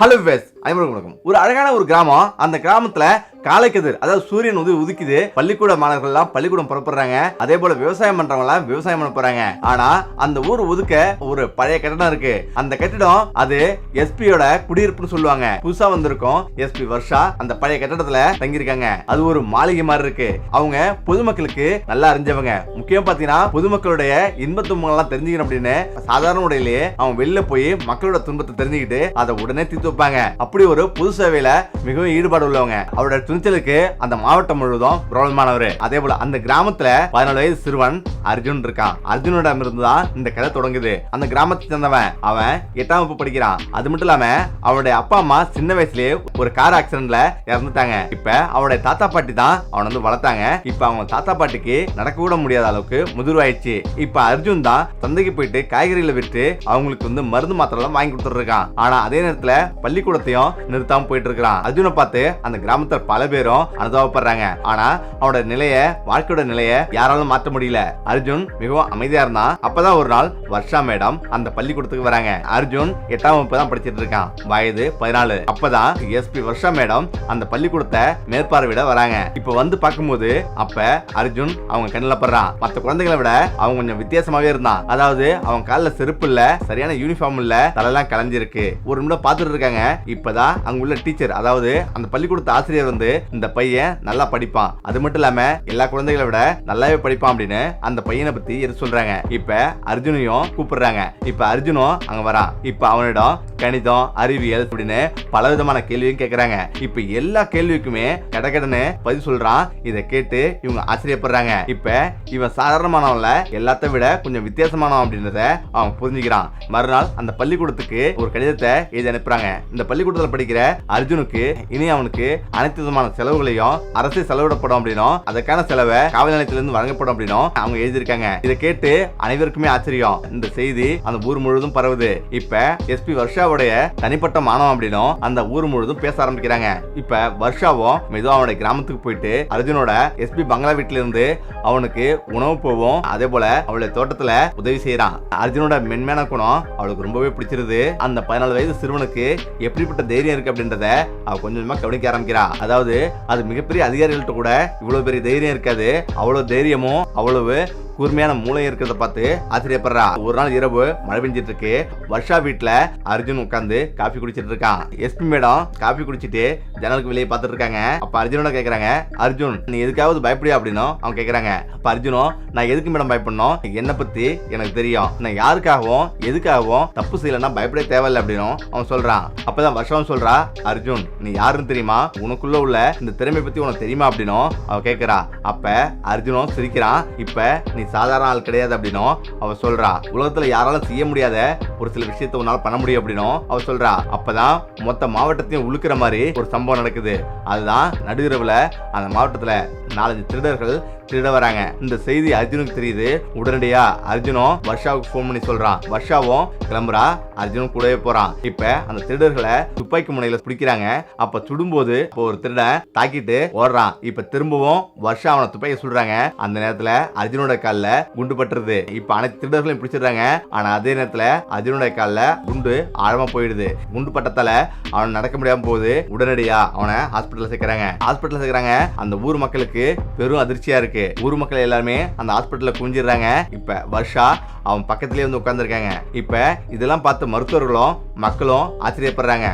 Hello ways அனைவருக்கும் வணக்கம். ஒரு அழகான ஒரு கிராமம். அந்த கிராமத்தில் காலைக்கதிர் அதாவது சூரியன் உதவி உதிக்குது. பள்ளிக்கூட மாணவர்கள் எல்லாம் பள்ளிக்கூடம் புறப்படுறாங்க. அதே போல விவசாயம் பண்றவங்க எல்லாம் விவசாயம் பண்ண போறாங்க. ஆனா அந்த ஊர் ஒதுக்க ஒரு பழைய கட்டடம் இருக்கு. அந்த கட்டிடம் அது எஸ்பியோட குடியிருப்புன்னு சொல்லுவாங்க. புதுசா வந்திருக்கும். எஸ்பி வர்ஷா அந்த பழைய கட்டடத்துல தங்கியிருக்காங்க. அது ஒரு மாளிகை மாதிரி இருக்கு. அவங்க பொதுமக்களுக்கு நல்லா அறிஞ்சவங்க. முக்கியம் பாத்தீங்கன்னா பொதுமக்களுடைய இன்ப துன்பங்கள் எல்லாம் தெரிஞ்சுக்கணும் அப்படின்னு சாதாரண உடையிலேயே அவங்க வெளில போய் மக்களோட துன்பத்தை தெரிஞ்சுக்கிட்டு அதை உடனே தீர்த்து வைப்பாங்க. அப்படி ஒரு பொது சேவையில மிகவும் ஈடுபாடு உள்ளவங்க. அவரோட துணிச்சலுக்கு அந்த மாவட்டம் முழுவதும் பிரபலமானவர். அதே போல அந்த கிராமத்துல பதினாலு வயது சிறுவன் அர்ஜுன் இருக்கான். அர்ஜுனிடம் இருந்துதான் இந்த கதை தொடங்குது. அந்த கிராமத்தை சேர்ந்தவன் அவன் எட்டாம் வகுப்பு படிக்கிறான். அது மட்டும் இல்லாம அவனுடைய அப்பா அம்மா சின்ன வயசுலயே ஒரு கார் ஆக்சிடென்ட்ல இறந்துட்டாங்க. இப்ப அவனுடைய தாத்தா பாட்டி தான் அவனை வந்து வளர்த்தாங்க. இப்ப அவங்க தாத்தா பாட்டிக்கு நடக்க கூட முடியாத அளவுக்கு முதிர்வாயிடுச்சு. இப்ப அர்ஜுன் தான் சந்தைக்கு போயிட்டு காய்கறிகளை விட்டு அவங்களுக்கு வந்து மருந்து மாத்திரை எல்லாம் வாங்கி கொடுத்துருக்கான் ஆனா அதே நேரத்துல பள்ளிக்கூடத்தையும் நிறுத்தாம போயிட்டு இருக்கான் அர்ஜுனை பார்த்து அந்த கிராமத்தை பல பல பேரும் அனுதாபப்படுறாங்க. ஆனா அவனோட நிலைய வாழ்க்கையோட நிலைய யாராலும் மாற்ற முடியல. அர்ஜுன் மிகவும் அமைதியா இருந்தான். அப்பதான் ஒரு நாள் வர்ஷா மேடம் அந்த பள்ளிக்கூடத்துக்கு வராங்க. அர்ஜுன் எட்டாம் வகுப்பு தான் படிச்சிட்டு இருக்கான். வயது பதினாலு. அப்பதான் எஸ்பி வர்ஷா மேடம் அந்த பள்ளிக்கூடத்தை மேற்பார்வையிட வராங்க. இப்ப வந்து பார்க்கும்போது அப்ப அர்ஜுன் அவங்க கண்ணில் படுறான். மத்த குழந்தைகளை விட அவங்க கொஞ்சம் வித்தியாசமாவே இருந்தான். அதாவது அவன் காலில் செருப்பு இல்ல சரியான யூனிஃபார்ம் இல்ல தலையெல்லாம் கலைஞ்சிருக்கு. ஒரு நிமிடம் பார்த்துட்டு இருக்காங்க. இப்பதான் அங்க உள்ள டீச்சர் அதாவது அந்த பள்ளிக்கூடத்து ஆசிரியர் வந்து இந்த பையன் நல்லா படிப்பான். அது மட்டும் இல்லாம எல்லா குழந்தைகளை விட நல்லாவே படிப்பான் அப்படின்னு அந்த பையனை பத்தி எடுத்து சொல்றாங்க? இப்ப அர்ஜுனையும் கூப்பிடுறாங்க. இப்ப அர்ஜுனும் அங்க வரான் இப்ப அவனிடம் கணிதம் அறிவியல் அப்படின்னு பல விதமான கேள்வியும் கேக்குறாங்க. இப்ப எல்லா கேள்விக்குமே கடகடன்னு பதில் சொல்றான். இதை கேட்டு இவங்க ஆச்சரியப்படுறாங்க. இப்ப இவன் சாதாரணமானவன்ல எல்லாத்த விட கொஞ்சம் வித்தியாசமானவன் அப்படின்றத அவன் புரிஞ்சுக்கிறான். மறுநாள் அந்த பள்ளிக்கூடத்துக்கு ஒரு கடிதத்தை எழுதி அனுப்புறாங்க. இந்த பள்ளிக்கூடத்துல படிக்கிற அர்ஜுனுக்கு இனி அவனுக்கு அனைத்து விதமான செலவுகளையும் அரசு செலவிடப்படும் அப்படின்னும் அதற்கான செலவை காவல் நிலையத்திலிருந்து வழங்கப்படும் அப்படின்னும் அவங்க எழுதியிருக்காங்க. இதை கேட்டு அனைவருக்குமே ஆச்சரியம். இந்த செய்தி அந்த ஊர் முழுவதும் பரவுது. இப்ப எஸ்பி வர்ஷாவுடைய தனிப்பட்ட மாணவன் அப்படின்னும் அந்த ஊர் முழுவதும் பேச ஆரம்பிக்கிறாங்க. இப்ப வர்ஷாவும் மெதுவா அவனுடைய கிராமத்துக்கு போயிட்டு அர்ஜுனோட எஸ்பி பங்களா வீட்டுல இருந்து அவனுக்கு உணவு போவும் அதே போல அவளுடைய தோட்டத்துல உதவி செய்யறான் அர்ஜுனோட மென்மையான குணம் அவளுக்கு ரொம்பவே பிடிச்சிருது. அந்த பதினாலு வயது சிறுவனுக்கு எப்படிப்பட்ட தைரியம் இருக்கு அப்படின்றத அவ கொஞ்சமா கவனிக்க ஆரம்பிக்கிறா. அதாவது அது மிகப்பெரிய அதிகாரிகள்ட்ட கூட இவ்வளவு பெரிய தைரியம் இருக்காது. அவ்வளவு தைரியமும் அவ்வளவு கூர்மையான மூளை இருக்கிறத பார்த்து ஆச்சரியப்படுறா. ஒரு நாள் இரவு மழை பெஞ்சிட்டு இருக்கு வர்ஷா வீட்டுல அர்ஜுன் உட்காந்து காஃபி குடிச்சிட்டு இருக்கான். எஸ்பி மேடம் காஃபி குடிச்சிட்டு ஜன்னலுக்கு வெளியே பார்த்துட்டு இருக்காங்க. அப்ப அர்ஜுனோட கேக்குறாங்க அர்ஜுன் நீ எதுக்காவது பயப்படியா? அப்படின்னும் அவன் கேக்குறாங்க. அப்ப அர்ஜுனும் நான் எதுக்கு மேடம் பயப்படணும்? என்னை பத்தி எனக்கு தெரியும். நான் யாருக்காகவும் எதுக்காகவும் தப்பு செய்யலைன்னா பயப்பட தேவையில்லை அப்படின்னும் அவன் சொல்றான். அப்பதான் வருஷம் சொல்றா அர்ஜுன் நீ யாருன்னு தெரியுமா? உனக்குள்ள உள்ள இந்த திறமை பத்தி உனக்கு தெரியுமா அப்படின்னும் அவ கேக்குறா அப்ப அர்ஜுனும் சிரிக்கிறான் இப்ப நீ சாதாரண ஆள் கிடையாது அப்படின்னும் அவ சொல்றா உலகத்துல யாராலும் செய்ய முடியாத ஒரு சில விஷயத்த உன்னால பண்ண முடியும் அப்படின்னும் அவ சொல்றா அப்பதான் மொத்த மாவட்டத்தையும் உழுக்கிற மாதிரி ஒரு சம்பவம் நடக்குது. அதுதான் நடுஇரவுல அந்த மாவட்டத்துல நாலஞ்சு திருடர்கள் திருட வராங்க. இந்த செய்தி அர்ஜுனுக்கு தெரியுது. உடனடியா அர்ஜுனும் வர்ஷாவுக்கு ஃபோன் பண்ணி சொல்றான். வர்ஷாவும் கிளம்புறா. அர்ஜுனும் கூடவே போறான். இப்ப அந்த திருடர்களை துப்பாக்கி முனையில பிடிக்கிறாங்க. அப்ப சுடும்போது இப்போ ஒரு அவனை தாக்கிட்டு ஓடுறான். இப்ப திரும்பவும் வருஷம் அவனை துப்பைய சொல்றாங்க. அந்த நேரத்துல அர்ஜுனோட கால்ல குண்டு பட்டுருது. இப்ப அனைத்து திருடர்களையும் பிடிச்சிடுறாங்க. ஆனா அதே நேரத்துல அர்ஜுனோட கால்ல குண்டு ஆழமா போயிடுது. குண்டு பட்டத்தால அவன் நடக்க முடியாம போகுது. உடனடியா அவனை ஹாஸ்பிட்டல் சேர்க்கிறாங்க. ஹாஸ்பிட்டல் சேர்க்கறாங்க. அந்த ஊர் மக்களுக்கு பெரும் அதிர்ச்சியா இருக்கு. ஊர் மக்கள் எல்லாருமே அந்த ஹாஸ்பிட்டல்ல குஞ்சிடுறாங்க இப்ப வருஷா அவன் பக்கத்துலயே வந்து உட்கார்ந்துருக்காங்க. இப்ப இதெல்லாம் பார்த்த மருத்துவர்களும் மக்களும் ஆச்சரியப்படுறாங்க.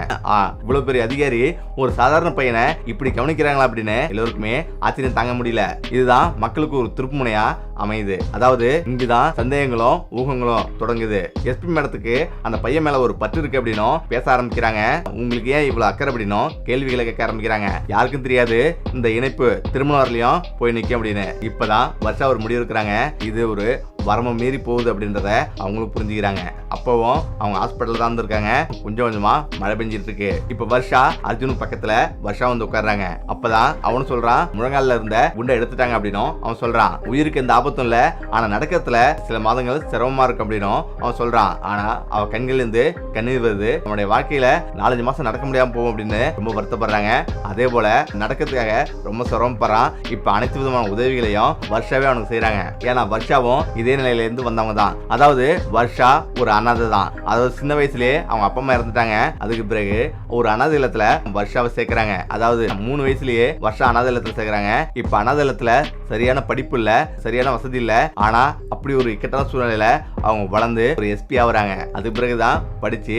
இவ்வளவு பெரிய அதிகாரி ஒரு சாதாரண பையனை இப்படி கவனிக்கிறாங்களா அப்படின்னு எல்லோருக்குமே ஆச்சரியம் தாங்க முடியல. இதுதான் மக்களுக்கு ஒரு திருப்புமுனையா அமையுது. அதாவது இங்குதான் சந்தேகங்களும் ஊகங்களும் தொடங்குது. எஸ்பி மேடத்துக்கு அந்த பையன் மேல ஒரு பற்று இருக்கு அப்படின்னும் பேச ஆரம்பிக்கிறாங்க. உங்களுக்கு ஏன் இவ்வளவு அக்கறை அப்படின்னும் கேள்விகளை கேட்க ஆரம்பிக்கிறாங்க. யாருக்கும் தெரியாது இந்த இணைப்பு திருமணம் வரலையும் போய் நிற்கும் அப்படின்னு. இப்பதான் வருஷா ஒரு முடிவு இருக்கிறாங்க இது ஒரு வரமும் மீறி போகுது அப்படின்றத அவங்களும் புரிஞ்சுக்கிறாங்க. அப்பவும் அவங்க ஹாஸ்பிட்டல் தான் இருக்காங்க கொஞ்சம் கொஞ்சமா மழை பெஞ்சிட்டு இருக்கு இப்ப வர்ஷா அர்ஜுனுக்கு பக்கத்துல வர்ஷா வந்து உட்கார்றாங்க. அப்பதான் அவனும் சொல்றான் முழங்கால இருந்த குண்டை எடுத்துட்டாங்க அப்படின்னும் அவன் சொல்றான். உயிருக்கு எந்த ஆபத்தும் இல்ல. ஆனா நடக்கிறதுல சில மாதங்கள் சிரமமா இருக்கு அப்படின்னும் அவன் சொல்றான். ஆனா அவ கண்கள்ல இருந்து கண்ணீர் வருது அவனுடைய வாழ்க்கையில நாலஞ்சு மாசம் நடக்க முடியாம போகும் அப்படின்னு ரொம்ப வருத்தப்படுறாங்க. அதே போல நடக்கிறதுக்காக ரொம்ப சிரமப்படுறான். இப்ப அனைத்து விதமான உதவிகளையும் வர்ஷாவே அவனுக்கு செய்யறாங்க ஏன்னா வர்ஷாவும் இதே நிலையிலேருந்து வந்தவங்க தான் அதாவது வர்ஷா ஒரு அனாதை தான் அதாவது சின்ன வயசுலயே அவங்க அப்பா அம்மா இறந்துட்டாங்க. அதுக்கு பிறகு ஒரு அனாதை இல்லத்துல வர்ஷாவை சேர்க்குறாங்க. அதாவது மூணு வயசுலயே வர்ஷா அனாதை இல்லத்துல சேர்க்குறாங்க. இப்ப அனாதை இல்லத்துல சரியான படிப்பு இல்ல சரியான வசதி இல்ல. ஆனா அப்படி ஒரு இக்கட்டான சூழ்நிலையில அவங்க வளர்ந்து ஒரு எஸ்பி ஆகுறாங்க. அதுக்கு பிறகுதான் படிச்சு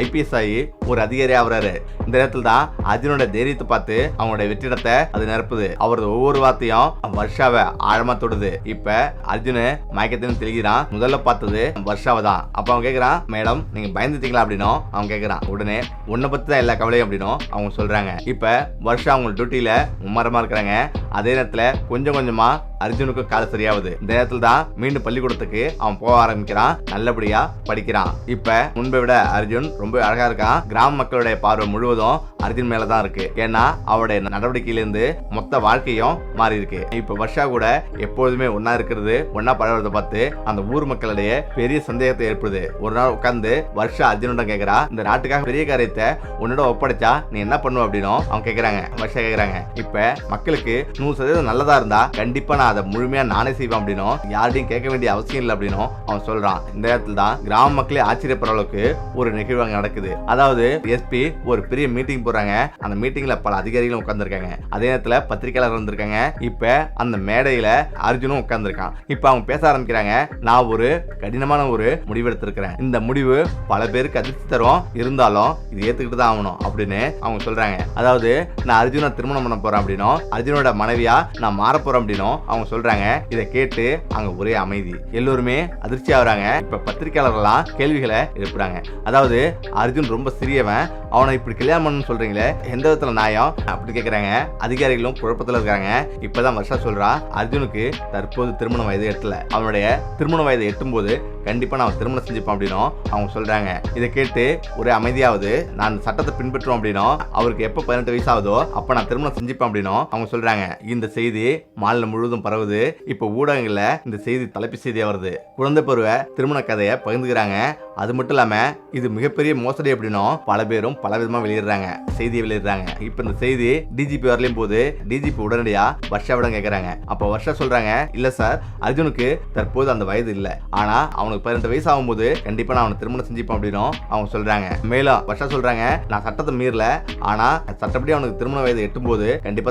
ஐபிஎஸ் ஆகி ஒரு அதிகாரி ஆகுறாரு. இந்த நேரத்தில் தான் அர்ஜுனோட தைரியத்தை பார்த்து அவங்களோட வெற்றிடத்தை அது நிரப்புது. அவரது ஒவ்வொரு வார்த்தையும் வர்ஷாவை ஆழமா தொடுது. இப்ப அர்ஜுனு மயக்கத்தின்னு தெளிகிறான் முதல்ல பார்த்தது வர்ஷாவை தான். அப்ப அவன் கேக்குறான் மேடம் நீங்க பயந்துட்டீங்களா? அப்படின்னும் அவன் கேக்குறான். உடனே உன்னை பத்தி தான் எல்லா கவலையும் அப்படின்னும் அவங்க சொல்றாங்க. இப்ப வருஷா அவங்க டியூட்டியில மும்மரமா இருக்கிறாங்க. அதே நேரத்துல கொஞ்சம் கொஞ்சமா அர்ஜுனுக்கு கால சரியாகுது இந்த நேரத்துல தான் மீண்டும் பள்ளிக்கூடத்துக்கு அவன் போக ஆரம்பிக்கிறான். நல்லபடியா படிக்கிறான். இப்ப முன்பை விட அர்ஜுன் ரொம்ப அழகா இருக்கான். கிராம மக்களுடைய பார்வை முழுவதும் அர்ஜுன் மேலதான் இருக்கு. ஏன்னா அவருடைய நடவடிக்கையில இருந்து மொத்த வாழ்க்கையும் மாறி இருக்கு. இப்ப வர்ஷா கூட எப்பொழுதுமே ஒன்னா இருக்கிறது ஒன்னா பழகிறத பார்த்து அந்த ஊர் மக்களிடையே பெரிய சந்தேகத்தை ஏற்படுது. ஒரு நாள் உட்கார்ந்து வருஷா அர்ஜுனிடம் கேக்குறா இந்த நாட்டுக்காக பெரிய காரியத்தை உன்னோட ஒப்படைச்சா நீ என்ன பண்ணுவ? அப்படின்னும் அவங்க கேக்குறாங்க. வருஷா கேக்குறாங்க. இப்ப மக்களுக்கு நூறு சதவீதம் நல்லதா இருந்தா கண்டிப்பா நான் அதை முழுமையா நானே செய்வேன் அப்படின்னும் யார்ட்டையும் கேட்க வேண்டிய அவசியம் இல்லை அப்படின்னும் அவன் சொல்றான். இந்த நேரத்தில் தான் கிராம மக்களே ஆச்சரியப்படுற அளவுக்கு ஒரு நிகழ்வு அங்கே நடக்குது. அதாவது எஸ்பி ஒரு பெரிய மீட்டிங் போறாங்க அந்த மீட்டிங்ல பல அதிகாரிகளும் உட்கார்ந்திருக்காங்க. அதே நேரத்துல பத்திரிகையாளர் வந்திருக்காங்க. இப்ப அந்த மேடையில அர்ஜுனும் உட்கார்ந்திருக்கான். இப்ப அவங்க பேச ஆரம்பிக்கிறாங்க. நான் ஒரு கடினமான ஒரு முடிவு எடுத்திருக்கிறேன். இந்த முடிவு பல பேருக்கு அதிர்ச்சி தரும். இருந்தாலும் இது ஏத்துக்கிட்டு தான் ஆகணும் அப்படின்னு அவங்க சொல்றாங்க. அதாவது நான் அர்ஜுனை திருமணம் பண்ண போறேன் அப்படின்னும் அர்ஜுனோட மனைவியா நான் மாற போறேன் அப்படின்னும் அவங்க சொல்றாங்க இதை கேட்டு அங்க ஒரே அமைதி. எல்லோருமே அதிர்ச்சி ஆகுறாங்க இப்ப பத்திரிகையாளர்கள்லாம் கேள்விகளை எழுப்புறாங்க. அதாவது அர்ஜுன் ரொம்ப சிறியவன். அவனை இப்படி கல்யாணம் பண்ணணும்னு சொல்றீங்களே? எந்த விதத்துல நியாயம்? அப்படி கேக்குறாங்க. அதிகாரிகளும் குழப்பத்துல இருக்காங்க. இப்பதான் வருஷா சொல்றா அர்ஜுனுக்கு தற்போது திருமண வயது எட்டல. அவனுடைய திருமண வயது எட்டும் போது கண்டிப்பா நான் திருமணம் செஞ்சுப்பான் அப்படின்னும் அவங்க சொல்றாங்க. இதை கேட்டு ஒரே அமைதியாவது நான் சட்டத்தை பின்பற்றுவோம் அப்படின்னும் அவருக்கு எப்ப பதினெட்டு வயசு ஆகுதோ அப்ப நான் திருமணம் செஞ்சுப்பேன் அப்படின்னும் அவங்க சொல்றாங்க. இந்த செய்தி மாநிலம் முழுவதும் பரவுது. இப்ப ஊடகங்கள்ல இந்த செய்தி தலைப்பு செய்தியா வருது. குழந்தை பருவ திருமண கதையை பகிர்ந்துக்கிறாங்க. அது மட்டும் இல்லாமல் இது மிகப்பெரிய மோசடி அப்படின்னும் பல பேரும் பல விதமாக வெளியிடுறாங்க செய்தியை வெளியிடுறாங்க. இப்போ இந்த செய்தி டிஜிபி வரலையும் போது டிஜிபி உடனடியாக வர்ஷாவிடம் கேட்குறாங்க அப்போ வர்ஷா சொல்கிறாங்க இல்லை சார் அர்ஜுனுக்கு தற்போது அந்த வயது இல்லை. ஆனால் அவனுக்கு பதினெட்டு வயசு ஆகும்போது கண்டிப்பாக நான் அவனை திருமணம் செஞ்சுப்பேன் அப்படின்னும் அவங்க சொல்கிறாங்க மேலும் வர்ஷா சொல்கிறாங்க நான் சட்டத்தை மீறல. ஆனால் சட்டப்படி அவனுக்கு திருமண வயது எட்டும் போது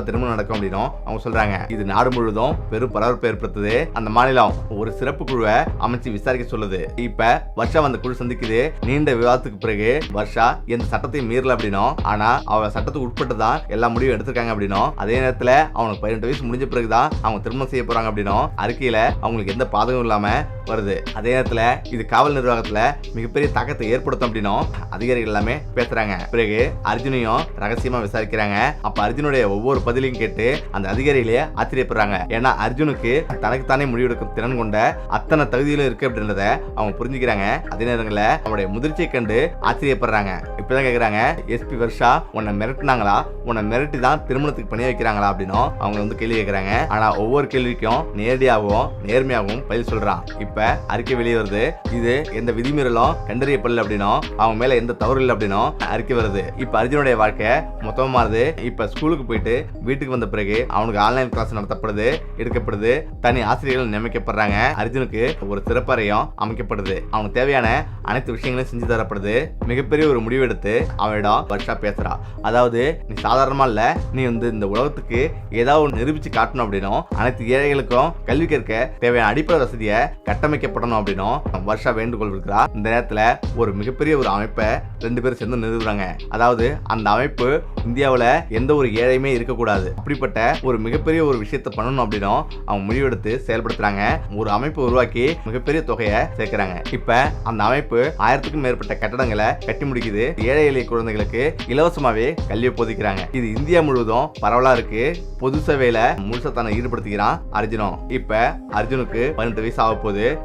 திருமணம் நடக்கும் அப்படின்னும் அவங்க சொல்கிறாங்க இது நாடு முழுவதும் பெரும் பரபரப்பு ஏற்படுத்துது. அந்த மாநிலம் ஒரு சிறப்பு குழுவை அமைச்சு விசாரிக்க சொல்லுது. இப்போ வர்ஷா அந்த குழு சந்திக்குது. நீண்ட விவாதத்துக்கு பிறகு வர்ஷா எந்த சட்டத்தையும் மீறல அப்படின்னும். ஆனா அவளை சட்டத்துக்கு உட்பட்டு தான் எல்லா முடிவும் எடுத்திருக்காங்க அப்படின்னும். அதே நேரத்துல அவனுக்கு பதினெட்டு வயசு முடிஞ்ச பிறகுதான் அவங்க திருமணம் செய்ய போறாங்க அப்படின்னும். அறிக்கையில அவங்களுக்கு எந்த பாதகம் இல்லாம வருது. அதே நேரத்தில் இது காவல் நிர்வாகத்தில் மிகப்பெரிய தாக்கத்தை ஏற்படுத்தும் அப்படின்னும் அதிகாரிகள் எல்லாமே பேசுறாங்க. பிறகு அர்ஜுனையும் ரகசியமா விசாரிக்கிறாங்க. அப்ப அர்ஜுனுடைய ஒவ்வொரு பதிலையும் கேட்டு அந்த அதிகாரிகளே ஆச்சரியப்படுறாங்க. ஏன்னா அர்ஜுனுக்கு தனக்குத்தானே முடிவெடுக்கும் திறன் கொண்ட அத்தனை தகுதியிலும் இருக்கு அப்படின்றத அவங்க புரிஞ்சுக்கிறாங்க. அதே நேரங்களில் அவனுடைய முதிர்ச்சியை கண்டு ஆச்சரியப்படுறாங்க. இப்பதான் கேட்குறாங்க எஸ்பி வர்ஷா உன்னை மிரட்டினாங்களா? உன்னை மிரட்டி தான் திருமணத்துக்கு பணிய வைக்கிறாங்களா? அப்படின்னும் அவங்க வந்து கேள்வி கேட்குறாங்க ஆனா ஒவ்வொரு கேள்விக்கும் நேரடியாகவும் நேர்மையாகவும் பதில் சொல்றான். இப்போ அறிக்கை வெளியே வருது. இது எந்த விதிமீறலும் கண்டறியப்படல அப்படின்னும் அவங்க மேல எந்த தவறு இல்லை அப்படின்னும் அறிக்கை வருது. இப்ப அர்ஜுனுடைய வாழ்க்கை மொத்தமா மாறுது. இப்ப ஸ்கூலுக்கு போயிட்டு வீட்டுக்கு வந்த பிறகு அவனுக்கு ஆன்லைன் கிளாஸ் நடத்தப்படுது எடுக்கப்படுது. தனி ஆசிரியர்கள் நியமிக்கப்படுறாங்க. அர்ஜுனுக்கு ஒரு சிறப்பறையும் அமைக்கப்படுது. அவனுக்கு தேவையான அனைத்து விஷயங்களையும் செஞ்சு தரப்படுது. மிகப்பெரிய ஒரு முடிவெடுத்து அவனிடம் வர்ஷா பேசுறா. அதாவது நீ சாதாரணமா இல்ல. நீ வந்து இந்த உலகத்துக்கு ஏதாவது நிரூபிச்சு காட்டணும் அப்படின்னும் அனைத்து ஏழைகளுக்கும் கல்வி கற்க தேவையான அடிப்படை வசதியை கட்டமைக்கப்படணும் அப்படின்னும் வருஷா வேண்டுகோள் இருக்கிறா இந்த நேரத்துல ஒரு மிகப்பெரிய ஒரு அமைப்பை ரெண்டு பேரும் சேர்ந்து நிறுவுறாங்க. அதாவது அந்த அமைப்பு இந்தியாவில் எந்த ஒரு ஏழையுமே இருக்கக்கூடாது. அப்படிப்பட்ட ஒரு மிகப்பெரிய ஒரு விஷயத்தை பண்ணணும் அப்படின்னும் அவங்க முடிவெடுத்து செயல்படுத்துறாங்க. ஒரு அமைப்பு உருவாக்கி மிகப்பெரிய தொகையை சேர்க்கிறாங்க. இப்போ அந்த அமைப்பு ஆயிரத்துக்கும் மேற்பட்ட கட்டடங்களை கட்டி முடிக்குது. ஏழை எளிய குழந்தைகளுக்கு இலவசமாகவே கல்வியை போதிக்கிறாங்க. இது இந்தியா முழுவதும் பரவலாக இருக்கு. பொது சேவையில் முழுசா தன்னை ஈடுபடுத்திக்கிறான் அர்ஜுனும் இப்போ அர்ஜுனுக்கு பதினெட்டு வயசு ஆக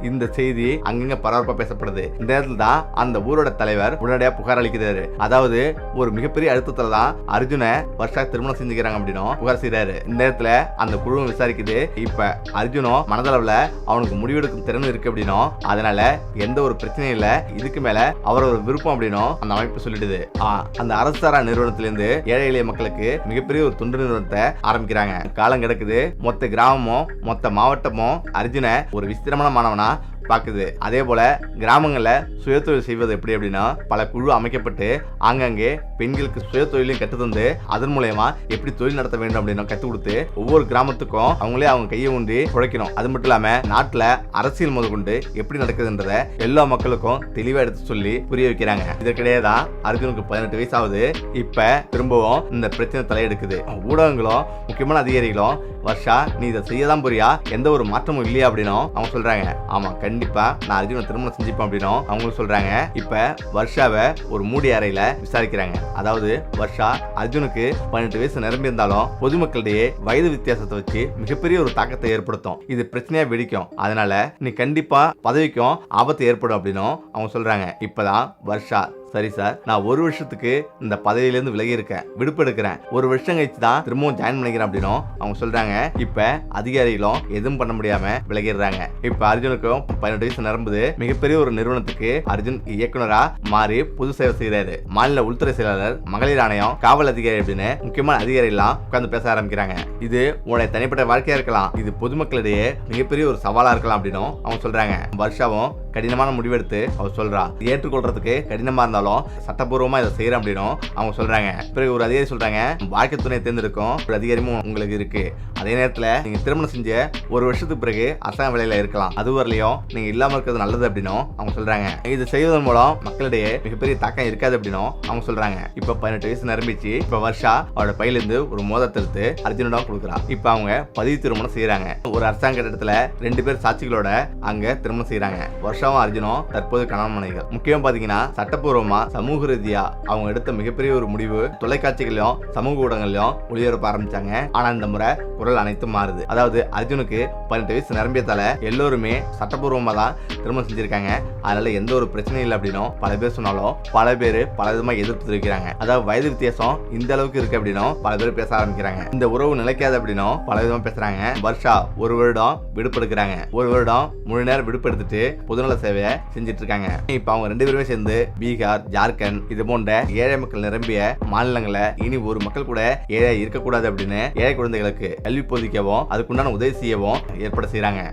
இந்த செய்தி அங்கங்க பரபரப்பா பேசப்படுது. இந்த நேரத்துல தான் அந்த ஊரோட தலைவர் உடனடியா புகார் அளிக்கிறாரு. அதாவது ஒரு மிகப்பெரிய அழுத்தத்துல தான் அர்ஜுனை வருஷா திருமணம் செஞ்சுக்கிறாங்க அப்படின்னும் புகார் செய்யறாரு இந்த நேரத்துல அந்த குழுவும் விசாரிக்குது. இப்ப அர்ஜுனும் மனதளவுல அவனுக்கு முடிவெடுக்கும் திறன் இருக்கு அப்படின்னும் அதனால எந்த ஒரு பிரச்சனையும் இல்ல. இதுக்கு மேல அவரோட விருப்பம் அப்படின்னும் அந்த அமைப்பு சொல்லிடுது. அந்த அரசு சாரா நிறுவனத்திலிருந்து ஏழை எளிய மக்களுக்கு மிகப்பெரிய ஒரு தொண்டு நிறுவனத்தை ஆரம்பிக்கிறாங்க. காலம் கிடக்குது. மொத்த கிராமமும் மொத்த மாவட்டமும் அர்ஜுனை ஒரு விசித்திரமான மாணவன் Paraná பார்க்குது. அதே போல கிராமங்களில் சுயத்தொழில் செய்வது எப்படி அப்படின்னா பல குழு அமைக்கப்பட்டு ஆங்காங்கே பெண்களுக்கு சுயத்தொழிலையும் கற்றுத்தந்து அதன் மூலயமா எப்படி தொழில் நடத்த வேண்டும் அப்படின்னு கற்றுக் கொடுத்து ஒவ்வொரு கிராமத்துக்கும் அவங்களே அவங்க கையை ஊன்றி உழைக்கணும். அது மட்டும் இல்லாம நாட்டில் அரசியல் முதற்கொண்டு எப்படி நடக்குதுன்றத எல்லா மக்களுக்கும் தெளிவாக எடுத்து சொல்லி புரிய வைக்கிறாங்க. இதற்கிடையே தான் அர்ஜுனுக்கு பதினெட்டு வயசு ஆகுது இப்ப திரும்பவும் இந்த பிரச்சனை தலையெடுக்குது. ஊடகங்களும் முக்கியமான அதிகாரிகளும் வர்ஷா நீ இதை செய்ய தான் போறியா? எந்த ஒரு மாற்றமும் இல்லையா? அப்படின்னும் அவங்க சொல்றாங்க. ஆமா கண்டிப்பா நான் அர்ஜுனை திருமணம் செஞ்சுப்பேன் அப்படின்னும் அவங்களும் சொல்றாங்க. இப்ப வர்ஷாவை ஒரு மூடி அறையில விசாரிக்கிறாங்க. அதாவது வர்ஷா அர்ஜுனுக்கு பன்னெண்டு வயசு நிரம்பி இருந்தாலும் பொதுமக்களிடையே வயது வித்தியாசத்தை வச்சு மிகப்பெரிய ஒரு தாக்கத்தை ஏற்படுத்தும். இது பிரச்சனையா வெடிக்கும். அதனால நீ கண்டிப்பா பதவிக்கும் ஆபத்து ஏற்படும் அப்படின்னும் அவங்க சொல்றாங்க. இப்பதான் வர்ஷா சரி சார் நான் ஒரு வருஷத்துக்கு இந்த பதவியிலேருந்து விலகி இருக்கேன் விடுப்பு எடுக்கிறேன் ஒரு வருஷம் கழிச்சு தான் திரும்பவும் ஜாயின் பண்ணிக்கிறேன் அப்படின்னும் அவங்க சொல்றாங்க. இப்ப அதிகாரிகளும் எதுவும் பண்ண முடியாம விலகிடுறாங்க. இப்ப அர்ஜுனுக்கும் பதினெட்டு வயசு நிரம்புது. மிகப்பெரிய ஒரு நிறுவனத்துக்கு அர்ஜுன் இயக்குனரா மாறி பொது சேவை செய்கிறாரு மாநில உள்துறை செயலாளர் மகளிர் ஆணையம் காவல் அதிகாரி அப்படின்னு முக்கியமான அதிகாரி எல்லாம் உட்கார்ந்து பேச ஆரம்பிக்கிறாங்க. இது உன்னுடைய தனிப்பட்ட வாழ்க்கையா இருக்கலாம். இது பொதுமக்களிடையே மிகப்பெரிய ஒரு சவாலா இருக்கலாம் அப்படின்னும் அவங்க சொல்றாங்க. வருஷாவும் கடினமான முடிவெடுத்து அவர் சொல்றா. ஏற்றுக்கொள்றதுக்கு கடினமா இருந்தாலும் சட்டப்பூர்வமா இதை செய்யறேன் அப்படின்னும் அவங்க சொல்றாங்க. பிறகு ஒரு அதிகாரி சொல்றாங்க வாழ்க்கை துணை தேர்ந்தெடுக்கும் ஒரு அதிகாரமும் உங்களுக்கு இருக்கு. அதே நேரத்துல நீங்க திருமணம் செஞ்ச ஒரு வருஷத்துக்கு பிறகு அரசாங்க வேலையில இருக்கலாம். அது வரலையும் நீங்க இல்லாம இருக்கிறது நல்லது அப்படின்னும் அவங்க சொல்றாங்க. இது செய்வதன் மூலம் மக்களிடையே மிகப்பெரிய தாக்கம் இருக்காது அப்படின்னும் அவங்க சொல்றாங்க. இப்ப பதினெட்டு வயசு நிரம்பிச்சு இப்ப வருஷா அவரோட பையில இருந்து ஒரு மோதிரத்தை எடுத்து அர்ஜுனிடம் கொடுக்குறா. இப்ப அவங்க பதிவு திருமணம் செய்யறாங்க. ஒரு அரசாங்க கட்டடத்துல ரெண்டு பேர் சாட்சிகளோட அங்க திருமணம் செய்யறாங்க. வருஷாவும் அர்ஜுனும் தற்போது கணவன் மனைவிகள். முக்கியம் பாத்தீங்கன்னா சட்டப்பூர்வமா சமூக ரீதியா அவங்க எடுத்த மிகப்பெரிய ஒரு முடிவு. தொலைக்காட்சிகளையும் சமூக ஊடகங்களையும் ஒளிபரப்ப ஆரம்பிச்சாங்க. ஆனா இந்த முறை குரல் அனைத்தும் மாறுது. அதாவது அர்ஜுனுக்கு பதினெட்டு வயசு நிரம்பியதால எல்லோருமே சட்டப்பூர்வமா தான் திருமணம் செஞ்சிருக்காங்க. அதனால எந்த ஒரு பிரச்சனையும் இல்லை அப்படின்னும் பல பேர் சொன்னாலும் பல பேர் பல விதமா எதிர்ப்பு தெரிவிக்கிறாங்க அதாவது வயது வித்தியாசம் இந்த அளவுக்கு இருக்கு அப்படின்னும் பல பேர் பேச ஆரம்பிக்கிறாங்க. இந்த உறவு நிலைக்காது அப்படின்னும் பல விதமா பேசுறாங்க. வருஷா ஒரு வருடம் விடுப்பெடுக்கிறாங்க ஒரு வருடம் முழு நேரம் விடுப்பு எடுத்துட்டு பொதுநல சேவையை செஞ்சுட்டு இருக்காங்க. இப்ப அவங்க ரெண்டு பேருமே சேர்ந்து பீகார் ஜார்க்கண்ட் இது போன்ற ஏழை மக்கள் நிரம்பிய மாநிலங்களை இனி ஒரு மக்கள் கூட ஏழை இருக்கக்கூடாது அப்படின்னு ஏழை குழந்தைகளுக்கு கல்வி போதிக்கவும் அதுக்குண்டான உதவி செய்யவும் ஏற்பாடு செய்கிறாங்க